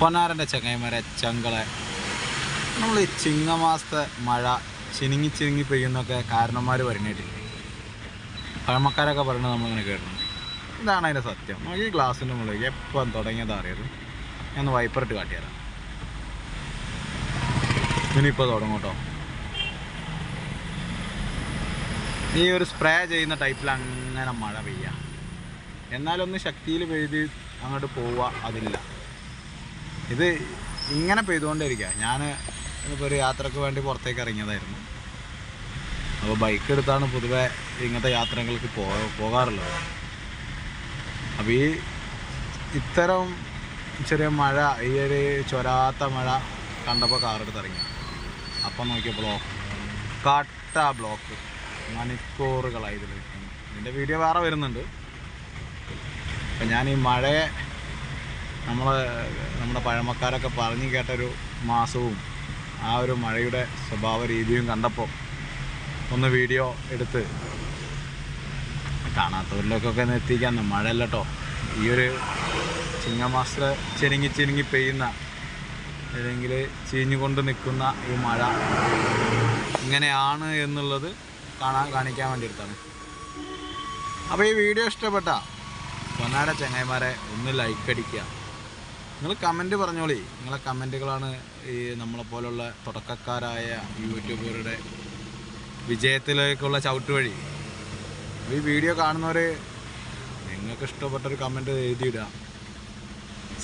പൊന്നാരന്റെ ചങ്ങായിമാരെ ചങ്കളെ. നമ്മൾ ഈ ചിങ്ങമാസത്തെ മഴ ചിനുങ്ങി ചിനുങ്ങി പെയ്യുന്നൊക്കെ കാരണന്മാർ പറഞ്ഞിട്ടില്ലേ? പഴമക്കാരൊക്കെ പറയുന്നത് നമ്മളിങ്ങനെ കേട്ടിട്ടുണ്ട്. ഇതാണ് അതിന്റെ സത്യം. ഈ ഗ്ലാസിന്റെ മുകളിൽ എപ്പം തുടങ്ങിയതാ അറിയത് ഞാൻ വൈപ്പറിട്ട് കാട്ടിത്തരാം ഇനിയിപ്പോൾ തുടങ്ങും കേട്ടോ. ഈ ഒരു സ്പ്രേ ചെയ്യുന്ന ടൈപ്പിൽ അങ്ങനെ മഴ പെയ്യുക എന്നാലൊന്ന് ശക്തിയിൽ പെയ്ത് അങ്ങോട്ട് പോവുക അതില്ല. ഇത് ഇങ്ങനെ പെയ്തുകൊണ്ടിരിക്കുക ഞാൻ ഇപ്പോൾ ഒരു യാത്രയ്ക്ക് വേണ്ടി പുറത്തേക്ക് ഇറങ്ങിയതായിരുന്നു. അപ്പോൾ ബൈക്ക് എടുത്താണ് പൊതുവെ ഇങ്ങനത്തെ യാത്രകൾക്ക് പോ പോകാറുള്ളത്. അപ്പോൾ ഈ ഇത്തരം ചെറിയ മഴ ഈ ഒരു ചൊരാത്ത മഴ കണ്ടപ്പോൾ കാറെടുത്ത് ഇറങ്ങി. അപ്പം നോക്കിയപ്പോഴോ കട്ട ബ്ലോക്ക് മണിക്കൂറുകളായി ഇതിൽ. ഇതിന്റെ വീഡിയോ വേറെ വരുന്നുണ്ട്. അപ്പം ഞാൻ ഈ മഴയെ നമ്മൾ നമ്മുടെ പഴമക്കാരൊക്കെ പറഞ്ഞു കേട്ടൊരു മാസവും ആ ഒരു മഴയുടെ സ്വഭാവ രീതിയും കണ്ടപ്പോൾ ഒന്ന് വീഡിയോ എടുത്ത് കാണാത്തവരിലേക്കൊക്കെ ഒന്ന് എത്തിക്കാൻ മഴയല്ല കേട്ടോ ഈ ഒരു ചിങ്ങമാസത്തിൽ ചെരുങ്ങി ചെരുങ്ങി പെയ്യുന്ന അല്ലെങ്കിൽ ചീഞ്ഞുകൊണ്ട് നിൽക്കുന്ന ഈ മഴ ഇങ്ങനെയാണ് എന്നുള്ളത് കാണാൻ കാണിക്കാൻ വേണ്ടിയിട്ടാണ്. അപ്പോൾ ഈ വീഡിയോ ഇഷ്ടപ്പെട്ട പൊന്നാര ചങ്ങായിമാരെ ഒന്ന് ലൈക്ക് അടിക്കുക. നിങ്ങൾ കമന്റ് പറഞ്ഞോളി. നിങ്ങളെ കമന്റുകളാണ് ഈ നമ്മളെപ്പോലുള്ള തുടക്കക്കാരായ യൂട്യൂബറുടെ വിജയത്തിലേക്കുള്ള ചവിട്ട് വഴി. ഈ വീഡിയോ കാണുന്നവർ നിങ്ങൾക്ക് ഇഷ്ടപ്പെട്ട ഇഷ്ടപ്പെട്ടൊരു കമന്റ് എഴുതിയിടുക.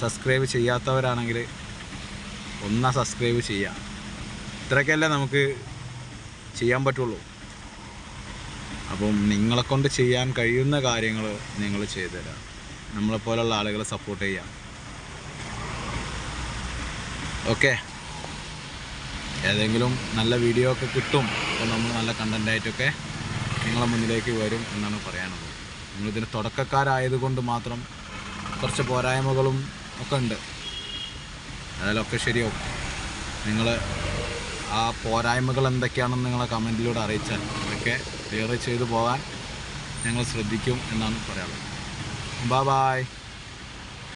സബ്സ്ക്രൈബ് ചെയ്യാത്തവരാണെങ്കിൽ ഒന്നാ സബ്സ്ക്രൈബ് ചെയ്യാം. ഇത്രയൊക്കെയല്ലേ നമുക്ക് ചെയ്യാൻ പറ്റുള്ളൂ. അപ്പം നിങ്ങളെക്കൊണ്ട് ചെയ്യാൻ കഴിയുന്ന കാര്യങ്ങൾ നിങ്ങൾ ചെയ്തു തരാം നമ്മളെപ്പോലുള്ള ആളുകളെ സപ്പോർട്ട് ചെയ്യാം. ഓക്കെ. ഏതെങ്കിലും നല്ല വീഡിയോ ഒക്കെ കിട്ടും അപ്പോൾ നമ്മൾ നല്ല കണ്ടന്റായിട്ടൊക്കെ നിങ്ങളെ മുന്നിലേക്ക് വരും എന്നാണ് പറയാനുള്ളത്. നിങ്ങളിതിന് തുടക്കക്കാരായതുകൊണ്ട് മാത്രം കുറച്ച് പോരായ്മകളും ഒക്കെ ഉണ്ട്. അതിലൊക്കെ ശരിയാവും. നിങ്ങൾ ആ പോരായ്മകൾ എന്തൊക്കെയാണെന്ന് നിങ്ങളെ കമന്റിലൂടെ അറിയിച്ചാൽ അതൊക്കെ ക്ലിയർ ചെയ്തു പോകാൻ ഞങ്ങൾ ശ്രദ്ധിക്കും എന്നാണ് പറയാനുള്ളത്. Bye bye